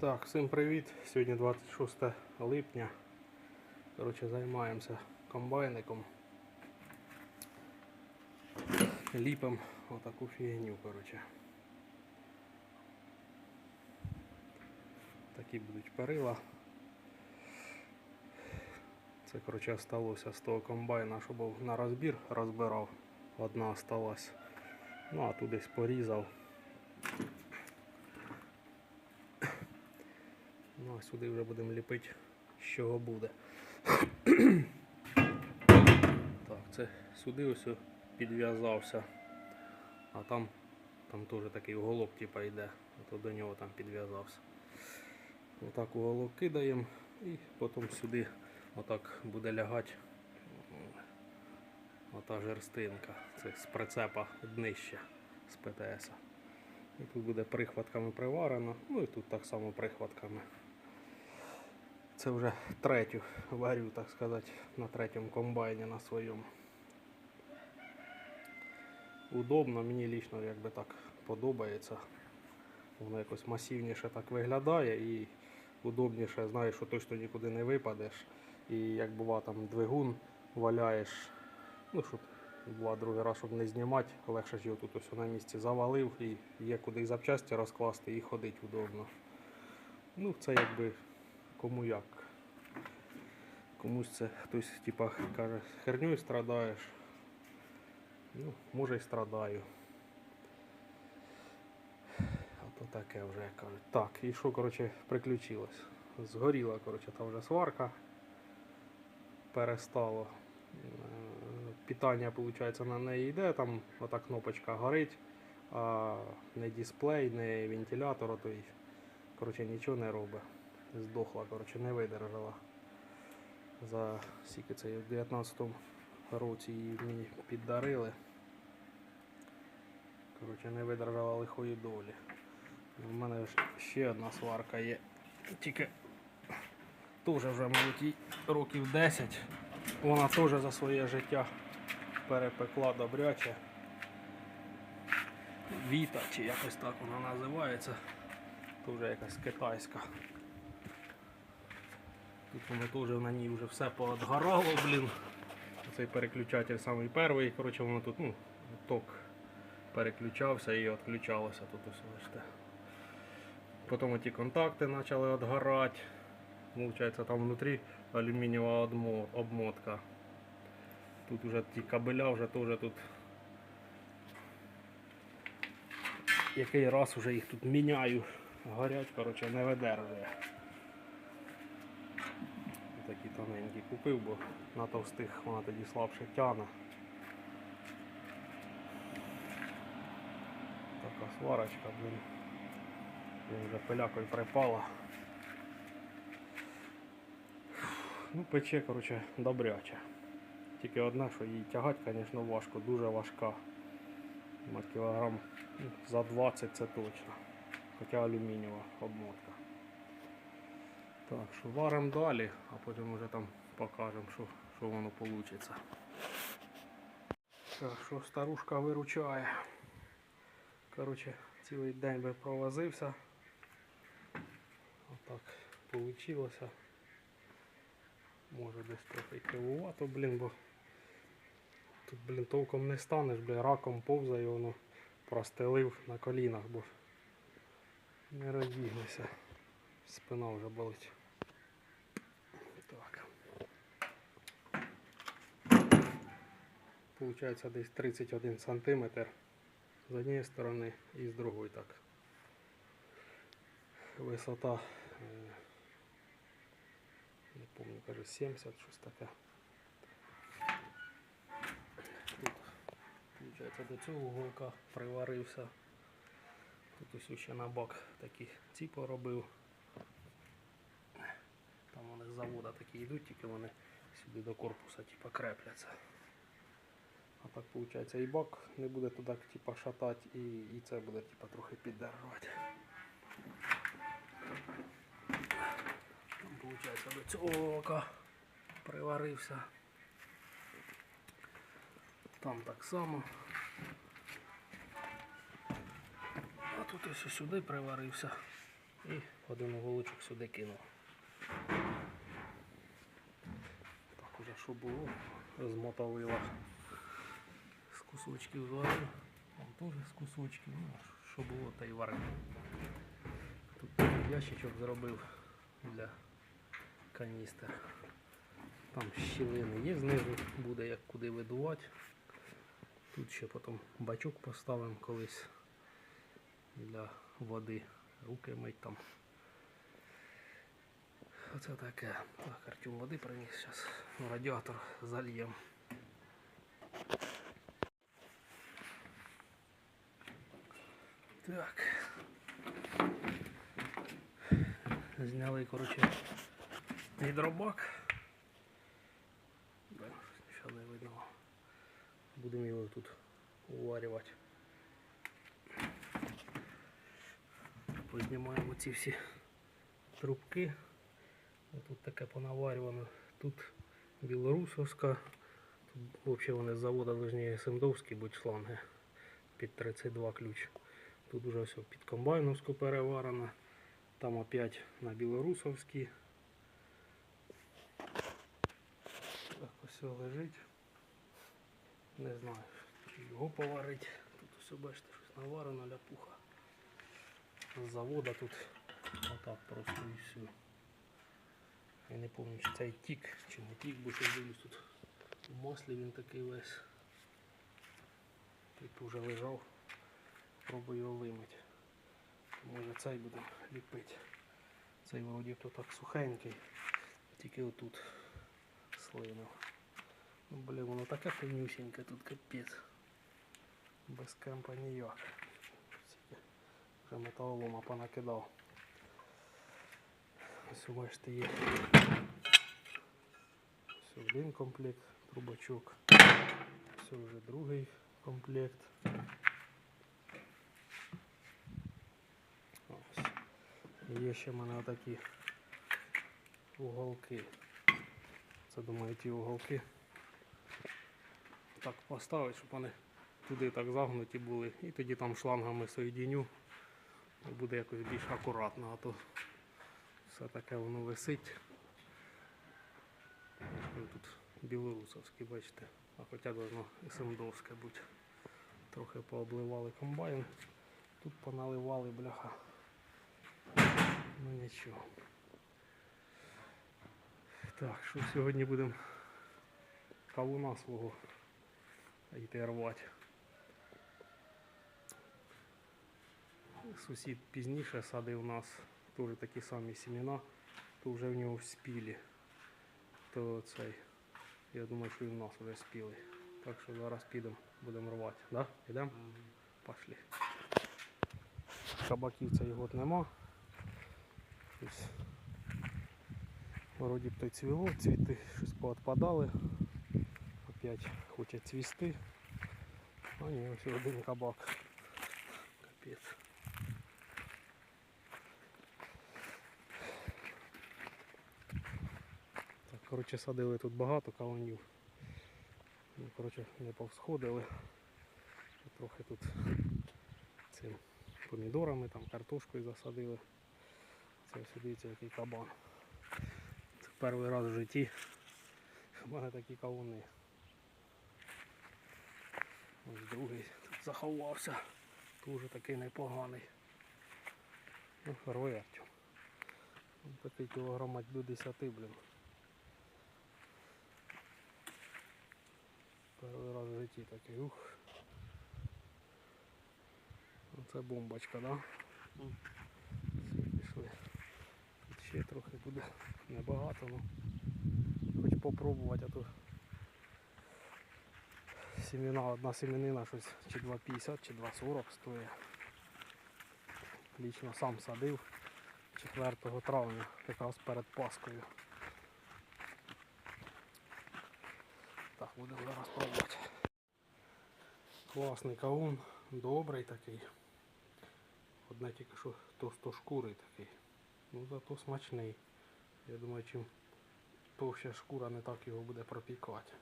Так, всім привіт. Сьогодні 26 липня. Коротше, займаємося комбайником. Ліпимо отаку фігню, коротше. Такі будуть перила. Це, коротше, осталося з того комбайна, що був на розбір, розбирав. Одна осталась. Ну, а тут десь порізав. Ну, а сюди вже будемо ліпити, з чого буде. так, це сюди ось підв'язався. А там, там теж такий уголок типа йде, то до нього там підв'язався. Отак уголок кидаємо і потім сюди отак буде лягати ота жерстинка. Це з прицепа днище з ПТС. І тут буде прихватками приварено, ну і тут так само прихватками. Це вже третю варю, так сказати, на третьому комбайні на своєму. Удобно, мені лічно якби так подобається. Воно якось масивніше так виглядає і удобніше, знаєш, що точно нікуди не випадеш. І як бува там двигун валяєш, ну щоб бува другий раз, щоб не знімати, легше ж його тут ось на місці завалив і є куди запчасті розкласти і ходить удобно. Ну, це якби кому як. Комусь це хтось типа каже, херню страдаєш. Ну, може і страдаю. А то таке вже кажуть. Так, і що, коротше, приключилось? Згоріла, коротше, та вже сварка. Перестало. Е, Питання, виходить, на неї йде, там ота кнопочка горить, а не дисплей, не вентилятор, той, коротше, нічого не робить. Здохла, коротше, не видержала. За скільки це в 19-му році її мені піддарили. Коротше, не видержала лихої долі. У мене ще одна сварка є. Тільки теж вже, мабуть, років 10. Вона теж за своє життя перепекла добряче. Віта, чи якось так вона називається. Теж якась китайська. Тут воно теж на ній вже все поотгорало, блін. Цей переключатель самий перший. Коротше, воно тут ну, ток переключався і відключалося тут ось бачите. Потім ті контакти почали відгорати. Получається, там внутрі алюмінієва обмотка. Тут вже ті кабеля вже теж тут. Який раз вже їх тут міняю. Горять, коротше, не видержує. Такі тоненькі купив, бо на товстих вона тоді слабше тяне. Така сварочка, блін. Блін, вже пилякою припала. Ну, пече, коротше, добряче. Тільки одне, що її тягати, звісно, важко, дуже важка. Кілограм ну, за 20 це точно. Хоча алюмінієва обмотка. Так, що варимо далі, а потім вже там покажемо, що, що воно вийде. Так, що старушка виручає. Коротше, цілий день би провозився. Отак вийшло. Може десь трохи кривувато, блін, бо тут, блін, толком не станеш, блін, раком повзає, воно простелив на колінах, бо не розігнеся. Спина вже болить. Так. Получається десь 31 сантиметр з однієї сторони і з другої так. Висота, не пам'ятаю, каже 70, щось таке. Тут, до цього уголка приварився. Тут ось ще на бак такі ці поробив. Завода такі йдуть, тільки вони сюди до корпуса типа крепляться. А так виходить і бак не буде туди типа шатати, і, і це буде типа трохи піддержувати. Виходить до цього ока приварився. Там так само. А тут ось сюди приварився. І один уголочок сюди кинув. Що було, змоталила з кусочків зварив. Там теж з кусочків, ну, що було, та й варив. Тут ящичок зробив для каністер. Там щілини є знизу, буде як куди видувати. Тут ще потім бачок поставимо колись для води. Руки мить там. Оце таке. Так, Артем води приніс зараз. Радіатор зальємо. Так. Зняли, коротше, гідробак. Блин, Ще не видно. Будемо його тут уварювати. Познімаємо ці всі трубки. Тут таке понаварювано. Тут білорусовська. Тут взагалі вони з заводу повинні СМДовські бути шланги під 32 ключ. Тут уже все під комбайновську переварено. Там опять на білорусовській. Так ось все лежить. Не знаю, його поварить. Тут все бачите, щось наварено, ляпуха. З завода тут отак просто і все. Я не пам'ятаю, чи цей тік, чи не тік, бо щось дивлюсь тут в маслі він такий весь. Типу вже лежав. Пробую його вимити. Може цей будемо ліпити. Цей вроді то так сухенький. Тільки отут слинув. Ну, блін, воно таке тонюсіньке тут капець. Без кемпа ніяк. Вже металолома понакидав. Ось бачите є. Ось один комплект трубочок. Ось вже другий комплект. Ось. Є ще в мене такі уголки. Це думаю ті уголки. Так поставити, щоб вони туди так загнуті були. І тоді там шлангами соєдиню. Буде якось більш акуратно, а то все таке воно висить. Тут білорусовське, бачите. А хоча должно СМДовське бути. Трохи пообливали комбайн. Тут поналивали бляха. Ну нічого. Так, що сьогодні будемо кавуна свого йти рвати. Сусід пізніше садив у нас теж такі самі сімена, то вже в нього спілі. То цей. Я думаю, що і в нас вже спіли. Так що зараз підемо, будемо рвати. Да? Підемо? Пошли. Кабаків цей год нема. Щось. Вроді б то й цвіло, цвіти щось поотпадали. Опять хоче цвісти. А ні, ось один кабак. Капець. Коротше, садили тут багато кавунів. Ну, коротше, не повсходили. Трохи тут цим помідорами, там картошкою засадили. Це ось дивіться, який кабан. Це перший раз в житті. У мене такі кавуни. Ось другий тут заховався. Дуже такий непоганий. Ну, Артем. Такий кілограма до 10, блін. Перший раз в житті такий. Ух. Оце бомбочка, да? Всі пішли. Тут ще трохи буде небагато, ну хоч попробувати, а то сімена, одна сімінина щось чи 2,50, чи 2,40 стоїть. Лічно сам садив 4 травня, якраз перед Паскою. Будемо зараз пробувати. Класний кавун, добрий такий. Одне тільки що товстошкурий такий. Ну зато смачний. Я думаю, чим товща шкура не так його буде пропікати.